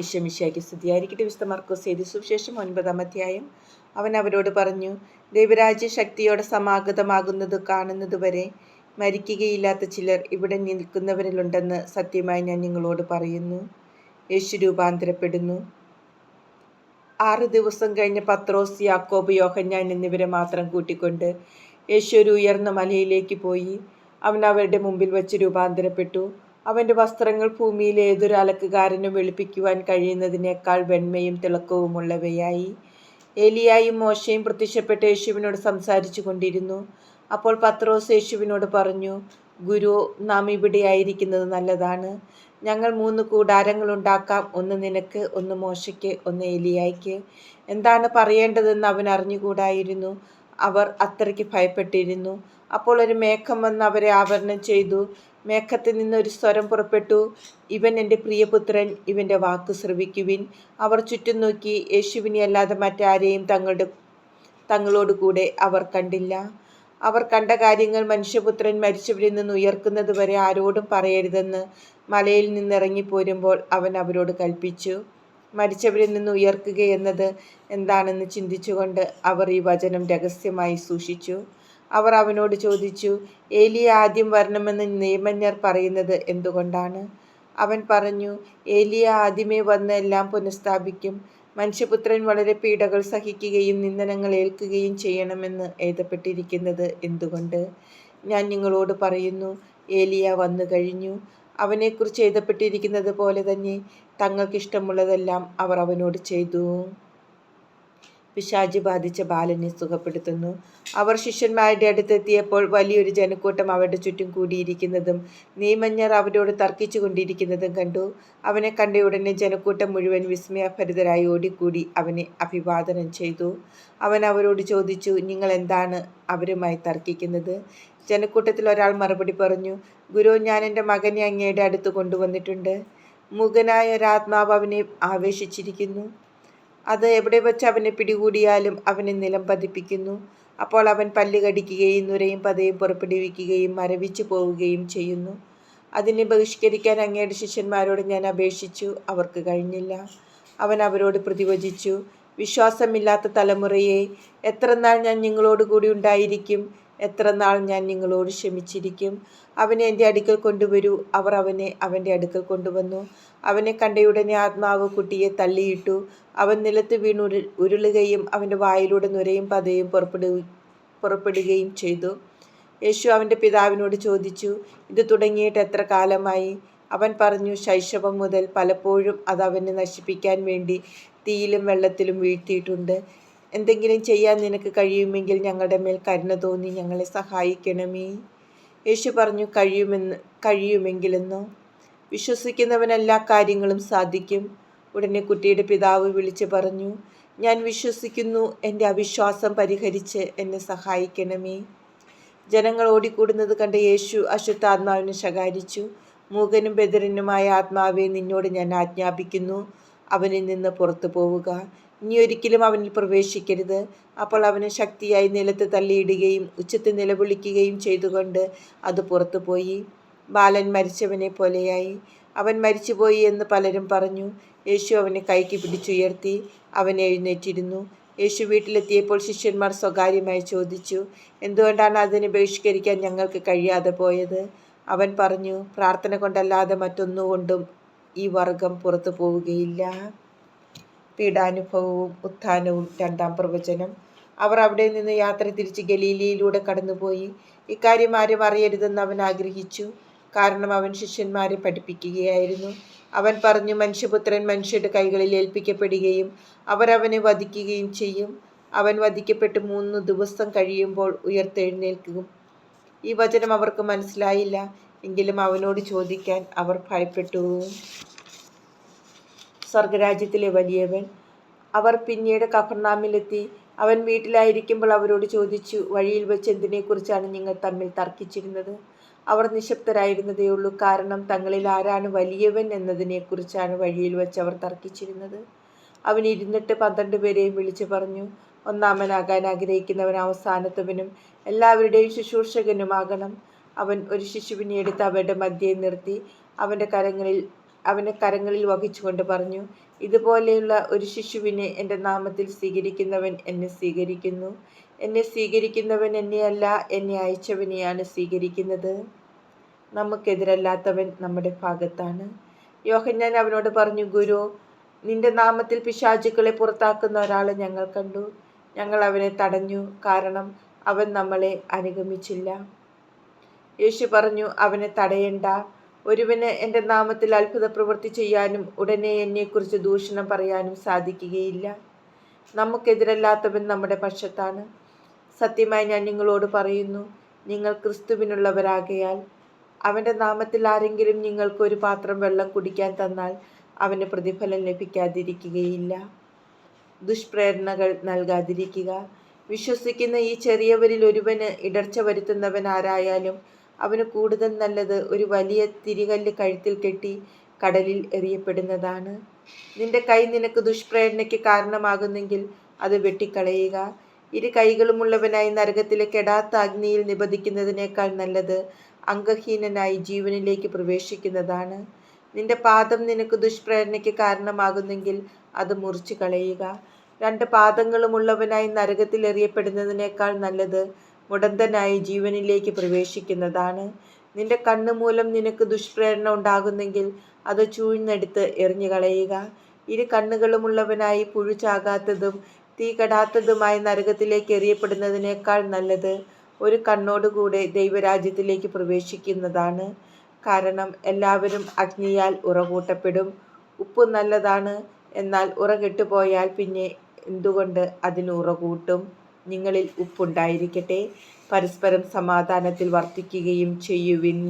ഇഷമിഷയ്ക്ക് സ്തുതിയായിരിക്കട്ടെ വിശുദ്ധ മർക്കോസ് എഴുതി സുവിശേഷം ഒൻപതാം അധ്യായം. അവൻ അവരോട് പറഞ്ഞു ദൈവരാജ്യ ശക്തിയോടെ സമാഗതമാകുന്നത് കാണുന്നതുവരെ മരിക്കുകയില്ലാത്ത ചിലർ ഇവിടെ നിൽക്കുന്നവരിലുണ്ടെന്ന് സത്യമായി ഞാൻ നിങ്ങളോട് പറയുന്നു. യേശു രൂപാന്തരപ്പെടുന്നു. ആറ് ദിവസം കഴിഞ്ഞ് പത്രോസ് യാക്കോബ് യോഹന്നാൻ എന്നിവരെ മാത്രം കൂട്ടിക്കൊണ്ട് യേശു ഒരു ഉയർന്ന മലയിലേക്ക് പോയി. അവൻ അവരുടെ മുമ്പിൽ വെച്ച് രൂപാന്തരപ്പെട്ടു. അവന്റെ വസ്ത്രങ്ങൾ ഭൂമിയിലെ ഏതൊരു അലക്കുകാരനും വെളുപ്പിക്കുവാൻ കഴിയുന്നതിനേക്കാൾ വെണ്മയും തിളക്കവുമുള്ളവയായി. ഏലിയായും മോശയും പ്രത്യക്ഷപ്പെട്ട് യേശുവിനോട് സംസാരിച്ചു കൊണ്ടിരുന്നു. അപ്പോൾ പത്രോസ് യേശുവിനോട് പറഞ്ഞു ഗുരു നാം ഇവിടെ ആയിരിക്കുന്നത് നല്ലതാണ്. ഞങ്ങൾ മൂന്ന് കൂടാരങ്ങൾ ഉണ്ടാക്കാം. ഒന്ന് നിനക്ക് ഒന്ന് മോശയ്ക്ക് ഒന്ന് ഏലിയായ്ക്ക്. എന്താണ് പറയേണ്ടതെന്ന് അവൻ അറിഞ്ഞുകൂടായിരുന്നു. അവർ അത്രയ്ക്ക് ഭയപ്പെട്ടിരുന്നു. അപ്പോൾ ഒരു മേഘം വന്ന് അവരെ ആവരണം ചെയ്തു. മേഘത്തിൽ നിന്നൊരു സ്വരം പുറപ്പെട്ടു. ഇവൻ എന്റെ പ്രിയപുത്രൻ ഇവന്റെ വാക്ക് ശ്രവിക്കുവിൻ. അവർ ചുറ്റും നോക്കി യേശുവിനെ അല്ലാതെ മറ്റാരെയും തങ്ങളുടെ തങ്ങളോട് കൂടെ അവർ കണ്ടില്ല. അവർ കണ്ട കാര്യങ്ങൾ മനുഷ്യപുത്രൻ മരിച്ചവരിൽ നിന്ന് ഉയർക്കുന്നത് വരെ ആരോടും പറയരുതെന്ന് മലയിൽ നിന്നിറങ്ങി പോരുമ്പോൾ അവൻ അവരോട് കൽപ്പിച്ചു. മരിച്ചവരിൽ നിന്ന് ഉയർക്കുക എന്നത് എന്താണെന്ന് ചിന്തിച്ചുകൊണ്ട് അവർ ഈ വചനം രഹസ്യമായി സൂക്ഷിച്ചു. അവർ അവനോട് ചോദിച്ചു ഏലിയ ആദ്യം വരണമെന്ന് നിയമജ്ഞർ പറയുന്നത് എന്തുകൊണ്ടാണ്? അവൻ പറഞ്ഞു ഏലിയ ആദ്യമേ വന്ന് എല്ലാം പുനഃസ്ഥാപിക്കും. മനുഷ്യപുത്രൻ വളരെ പീഡകൾ സഹിക്കുകയും നിന്ദനങ്ങൾ ഏൽക്കുകയും ചെയ്യണമെന്ന് എഴുതപ്പെട്ടിരിക്കുന്നത് എന്തുകൊണ്ട്? ഞാൻ നിങ്ങളോട് പറയുന്നു ഏലിയ വന്നു കഴിഞ്ഞു. അവനെക്കുറിച്ച് എഴുതപ്പെട്ടിരിക്കുന്നത് പോലെ തന്നെ തങ്ങൾക്കിഷ്ടമുള്ളതെല്ലാം അവർ അവനോട് ചെയ്തു. പിശാചി ബാധിച്ച ബാലനെ സുഖപ്പെടുത്തുന്നു. അവർ ശിഷ്യന്മാരുടെ അടുത്തെത്തിയപ്പോൾ വലിയൊരു ജനക്കൂട്ടം അവരുടെ ചുറ്റും കൂടിയിരിക്കുന്നതും നീമഞ്ഞർ അവരോട് തർക്കിച്ചു കൊണ്ടിരിക്കുന്നതും കണ്ടു. അവനെ കണ്ട ഉടനെ ജനക്കൂട്ടം മുഴുവൻ വിസ്മയഭരിതരായി ഓടിക്കൂടി അവനെ അഭിവാദനം ചെയ്തു. അവൻ അവരോട് ചോദിച്ചു നിങ്ങൾ എന്താണ് അവരുമായി തർക്കിക്കുന്നത്? ജനക്കൂട്ടത്തിൽ ഒരാൾ മറുപടി പറഞ്ഞു ഗുരു ഞാൻ എന്റെ മകനെ അങ്ങയുടെ അടുത്ത് കൊണ്ടുവന്നിട്ടുണ്ട്. മുഖനായ ഒരാത്മാവ് അവനെ ആവേശിച്ചിരിക്കുന്നു. അത് എവിടെ വെച്ച് അവനെ പിടികൂടിയാലും അവനെ നിലം പതിപ്പിക്കുന്നു. അപ്പോൾ അവൻ പല്ല് കടിക്കുകയും നുരയും പതയും പുറപ്പെടുവിക്കുകയും മരവിച്ചു പോവുകയും ചെയ്യുന്നു. അതിനെ ബഹിഷ്കരിക്കാൻ അങ്ങയുടെ ശിഷ്യന്മാരോട് ഞാൻ അപേക്ഷിച്ചു. അവർക്ക് കഴിഞ്ഞില്ല. അവൻ അവരോട് പ്രതിവചിച്ചു. വിശ്വാസമില്ലാത്ത തലമുറയെ എത്ര നാൾ ഞാൻ നിങ്ങളോട് കൂടി ഉണ്ടായിരിക്കും? എത്ര നാൾ ഞാൻ നിങ്ങളോട് ക്ഷമിച്ചിരിക്കും? അവനെ എന്റെ അടുക്കൽ കൊണ്ടുവരൂ. അവർ അവനെ അവന്റെ അടുക്കൽ കൊണ്ടുവന്നു. അവനെ കണ്ടയുടനെ ആത്മാവ് കുട്ടിയെ തള്ളിയിട്ടു. അവൻ നിലത്ത് വീണു ഉരുളുകയും അവന്റെ വായിലൂടെ നുരയും പതയും പുറപ്പെടു പുറപ്പെടുകയും ചെയ്തു. യേശു അവന്റെ പിതാവിനോട് ചോദിച്ചു ഇത് തുടങ്ങിയിട്ട് എത്ര കാലമായി? അവൻ പറഞ്ഞു ശൈശവം മുതൽ പലപ്പോഴും അത് അവനെ നശിപ്പിക്കാൻ വേണ്ടി തീയിലും വെള്ളത്തിലും വീഴ്ത്തിയിട്ടുണ്ട്. എന്തെങ്കിലും ചെയ്യാൻ നിനക്ക് കഴിയുമെങ്കിൽ ഞങ്ങളുടെ മേൽ കരുണ തോന്നി ഞങ്ങളെ സഹായിക്കണമേ. യേശു പറഞ്ഞു കഴിയുമെന്ന് കഴിയുമെങ്കിലെന്നോ? വിശ്വസിക്കുന്നവൻ എല്ലാ കാര്യങ്ങളും സാധിക്കും. ഉടനെ കുട്ടിയുടെ പിതാവ് വിളിച്ചു പറഞ്ഞു ഞാൻ വിശ്വസിക്കുന്നു എന്റെ അവിശ്വാസം പരിഹരിച്ച് എന്നെ സഹായിക്കണമേ. ജനങ്ങൾ ഓടിക്കൂടുന്നത് കണ്ട യേശു അശുദ്ധാത്മാവിനെ ശകാരിച്ചു. മൂകനും ബദരനുമായ ആത്മാവെ നിന്നോട് ഞാൻ ആജ്ഞാപിക്കുന്നു അവനിൽ നിന്ന് പുറത്തു പോവുക. ഇനി ഒരിക്കലും അവനിൽ പ്രവേശിക്കരുത്. അപ്പോൾ അവനെ ശക്തിയായി നിലത്ത് തള്ളിയിടുകയും ഉച്ചത്തിൽ നിലവിളിക്കുകയും ചെയ്തുകൊണ്ട് അത് പുറത്തുപോയി ബാലൻ മരിച്ചവനെ പോലെയായി. അവൻ മരിച്ചുപോയി എന്ന് പലരും പറഞ്ഞു. യേശു അവനെ കൈക്ക് പിടിച്ചുയർത്തി അവൻ എഴുന്നേറ്റിരുന്നു. യേശു വീട്ടിലെത്തിയപ്പോൾ ശിഷ്യന്മാർ സ്വകാര്യമായി ചോദിച്ചു എന്തുകൊണ്ടാണ് അതിനെ ബഹിഷ്കരിക്കാൻ ഞങ്ങൾക്ക് കഴിയാതെ പോയത്? അവൻ പറഞ്ഞു പ്രാർത്ഥന കൊണ്ടല്ലാതെ മറ്റൊന്നുകൊണ്ടും ഈ വർഗം പുറത്തു പോവുകയില്ല. പീഡാനുഭവവും ഉത്ഥാനവും രണ്ടാം പ്രവചനം. അവർ അവിടെ നിന്ന് യാത്ര തിരിച്ച് ഗലീലിയിലൂടെ കടന്നുപോയി. ഇക്കാര്യം ആരും അറിയരുതെന്ന് അവൻ ആഗ്രഹിച്ചു. കാരണം അവൻ ശിഷ്യന്മാരെ പഠിപ്പിക്കുകയായിരുന്നു. അവൻ പറഞ്ഞു മനുഷ്യപുത്രൻ മനുഷ്യരുടെ കൈകളിൽ ഏൽപ്പിക്കപ്പെടുകയും അവർ അവനെ വധിക്കുകയും ചെയ്യും. അവൻ വധിക്കപ്പെട്ട് മൂന്ന് ദിവസം കഴിയുമ്പോൾ ഉയർത്തെഴുന്നേൽക്കും. ഈ വചനം അവർക്ക് മനസ്സിലായില്ല. എങ്കിലും അവനോട് ചോദിക്കാൻ അവർ ഭയപ്പെട്ടു. സ്വർഗരാജ്യത്തിലെ വലിയവൻ അവർ പിന്നീട് കഫർനാമിലെത്തി. അവൻ വീട്ടിലായിരിക്കുമ്പോൾ അവരോട് ചോദിച്ചു വഴിയിൽ വെച്ച് എന്തിനെക്കുറിച്ചാണ് നിങ്ങൾ തമ്മിൽ തർക്കിച്ചിരുന്നത്? അവർ നിശബ്ദരായിരുന്നതേയുള്ളൂ. കാരണം തങ്ങളിൽ ആരാണ് വലിയവൻ എന്നതിനെക്കുറിച്ചാണ് വഴിയിൽ വെച്ച് അവർ തർക്കിച്ചിരുന്നത്. അവൻ ഇരുന്നിട്ട് പന്ത്രണ്ട് പേരെയും വിളിച്ചു പറഞ്ഞു ഒന്നാമനാകാൻ ആഗ്രഹിക്കുന്നവൻ അവസാനത്തവനും എല്ലാവരുടെയും ശുശ്രൂഷകനുമാകണം. അവൻ ഒരു ശിശുവിനെ എടുത്ത് അവരുടെ മധ്യേ നിർത്തി അവന്റെ കരങ്ങളിൽ അവനെ കരങ്ങളിൽ വഹിച്ചുകൊണ്ട് പറഞ്ഞു ഇതുപോലെയുള്ള ഒരു ശിശുവിനെ എന്റെ നാമത്തിൽ സ്വീകരിക്കുന്നവൻ എന്നെ സ്വീകരിക്കുന്നു. എന്നെ സ്വീകരിക്കുന്നവൻ എന്നെയല്ല എന്നെ അയച്ചവനെയാണ് സ്വീകരിക്കുന്നത്. നമുക്കെതിരല്ലാത്തവൻ നമ്മുടെ ഭാഗത്താണ്. യോഹന്നാൻ അവനോട് പറഞ്ഞു ഗുരു നിന്റെ നാമത്തിൽ പിശാചുക്കളെ പുറത്താക്കുന്ന ഒരാളെ ഞങ്ങൾ കണ്ടു. ഞങ്ങൾ അവനെ തടഞ്ഞു കാരണം അവൻ നമ്മളെ അനുഗമിച്ചില്ല. യേശു പറഞ്ഞു അവനെ തടയണ്ട. ഒരുവന് എന്റെ നാമത്തിൽ അത്ഭുത പ്രവൃത്തി ചെയ്യാനും ഉടനെ എന്നെക്കുറിച്ച് ദൂഷണം പറയാനും സാധിക്കുകയില്ല. നമുക്കെതിരല്ലാത്തവൻ നമ്മുടെ പക്ഷത്താണ്. സത്യമായി ഞാൻ നിങ്ങളോട് പറയുന്നു നിങ്ങൾ ക്രിസ്തുവിനുള്ളവരാകയാൽ. അവന്റെ നാമത്തിൽ ആരെങ്കിലും നിങ്ങൾക്ക് ഒരു പാത്രം വെള്ളം കുടിക്കാൻ തന്നാൽ അവന് പ്രതിഫലം ലഭിക്കാതിരിക്കുകയില്ല. ദുഷ്പ്രേരണകൾ നൽകാതിരിക്കുക. വിശ്വസിക്കുന്ന ഈ ചെറിയവരിൽ ഒരുവന് ഇടർച്ച വരുത്തുന്നവൻ ആരായാലും അവന് കൂടുതൽ നല്ലത് ഒരു വലിയ തിരികല്ല് കഴുത്തിൽ കെട്ടി കടലിൽ എറിയപ്പെടുന്നതാണ്. നിന്റെ കൈ നിനക്ക് ദുഷ്പ്രേരണയ്ക്ക് കാരണമാകുന്നെങ്കിൽ അത് വെട്ടിക്കളയുക. ഇരു കൈകളുമുള്ളവനായി നരകത്തിലെ കെടാത്ത അഗ്നിയിൽ നിബദിക്കുന്നതിനേക്കാൾ നല്ലത് അംഗഹീനനായി ജീവനിലേക്ക് പ്രവേശിക്കുന്നതാണ്. നിന്റെ പാദം നിനക്ക് ദുഷ്പ്രേരണയ്ക്ക് കാരണമാകുന്നെങ്കിൽ അത് മുറിച്ചു കളയുക. രണ്ട് പാദങ്ങളുമുള്ളവനായി നരകത്തിൽ എറിയപ്പെടുന്നതിനേക്കാൾ നല്ലത് മുടന്തനായി ജീവനിലേക്ക് പ്രവേശിക്കുന്നതാണ്. നിന്റെ കണ്ണ് മൂലം നിനക്ക് ദുഷ്പ്രേരണ ഉണ്ടാകുന്നെങ്കിൽ അത് ചൂഴ്ന്നെടുത്ത് എറിഞ്ഞു കളയുക ഇരു കണ്ണുകളുമുള്ളവനായി പുഴു ചാകാത്തതും തീ കെടാത്തതുമായി നരകത്തിലേക്ക് എറിയപ്പെടുന്നതിനേക്കാൾ നല്ലത് ഒരു കണ്ണോടുകൂടെ ദൈവരാജ്യത്തിലേക്ക് പ്രവേശിക്കുന്നതാണ്. കാരണം എല്ലാവരും അഗ്നിയാൽ ഉറകൂട്ടപ്പെടും. ഉപ്പ് നല്ലതാണ് എന്നാൽ ഉറകെട്ടുപോയാൽ പിന്നെ എന്തുകൊണ്ട് അതിന് ഉറകൂട്ടും? നിങ്ങളിൽ ഉപ്പുണ്ടായിരിക്കട്ടെ. പരസ്പരം സമാധാനത്തിൽ വർത്തിക്കുകയും ചെയ്യുവിൻ.